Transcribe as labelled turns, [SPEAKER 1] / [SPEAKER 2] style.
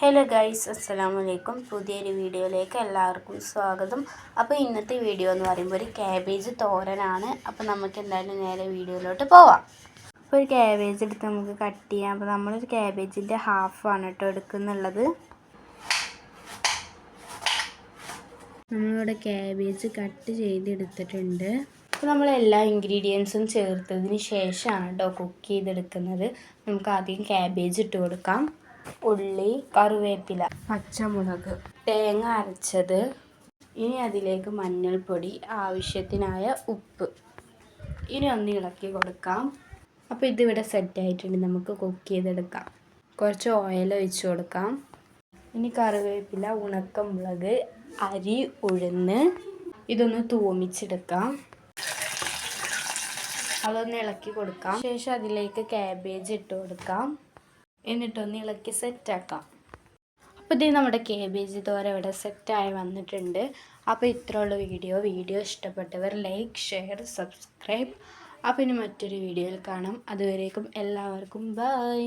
[SPEAKER 1] Hello guys അസ്സാം വലൈക്കും പുതിയൊരു വീഡിയോയിലേക്ക് എല്ലാവർക്കും സ്വാഗതം. അപ്പോൾ ഇന്നത്തെ വീഡിയോ എന്ന് പറയുമ്പോൾ ഒരു ക്യാബേജ് തോരനാണ്. അപ്പോൾ നമുക്ക് എന്തായാലും നേരെ വീഡിയോയിലോട്ട് പോവാം. അപ്പോൾ ഒരു ക്യാബേജ് എടുത്ത് നമുക്ക് കട്ട് ചെയ്യാം. അപ്പോൾ നമ്മളൊരു ക്യാബേജിന്റെ ഹാഫാണ് കേട്ടോ എടുക്കുന്നുള്ളത്. നമ്മളിവിടെ ക്യാബേജ് കട്ട് ചെയ്തെടുത്തിട്ടുണ്ട്. അപ്പോൾ നമ്മൾ എല്ലാ ഇൻഗ്രീഡിയൻസും ചേർത്തതിന് ശേഷമാണ് കേട്ടോ കുക്ക് ചെയ്തെടുക്കുന്നത്. നമുക്ക് ആദ്യം ക്യാബേജ് ഇട്ട് കൊടുക്കാം. ഉള്ളി കറിവേപ്പില പച്ചമുളക് തേങ്ങ അരച്ചത്. ഇനി അതിലേക്ക് മഞ്ഞൾപ്പൊടി ആവശ്യത്തിനായ ഉപ്പ്. ഇനി ഒന്ന് ഇളക്കി കൊടുക്കാം. അപ്പോൾ ഇതിവിടെ സെറ്റ് ആയിട്ടുണ്ട്. നമുക്ക് കുക്ക് ചെയ്തെടുക്കാം. കുറച്ച് ഓയിൽ ഒഴിച്ച് കൊടുക്കാം. ഇനി കറിവേപ്പില ഉണക്കമുളക് അരി ഉഴുന്ന് ഇതൊന്ന് തൂമിച്ചെടുക്കാം. അതൊന്ന് ഇളക്കി കൊടുക്കാം. ശേഷം അതിലേക്ക് ക്യാബേജ് ഇട്ട് കൊടുക്കാം. എന്നിട്ടൊന്ന് ഇളക്കി സെറ്റാക്കാം അപ്പോൾ ഇത് നമ്മുടെ കേബേജ് തോര ഇവിടെ സെറ്റായി വന്നിട്ടുണ്ട്. അപ്പോൾ ഇത്രയുള്ള വീഡിയോ വീഡിയോ ഇഷ്ടപ്പെട്ടവർ ലൈക്ക് ഷെയർ സബ്സ്ക്രൈബ് അപ്പോൾ ഇനി മറ്റൊരു വീഡിയോയിൽ കാണാം. അതുവരേക്കും എല്ലാവർക്കും ബൈ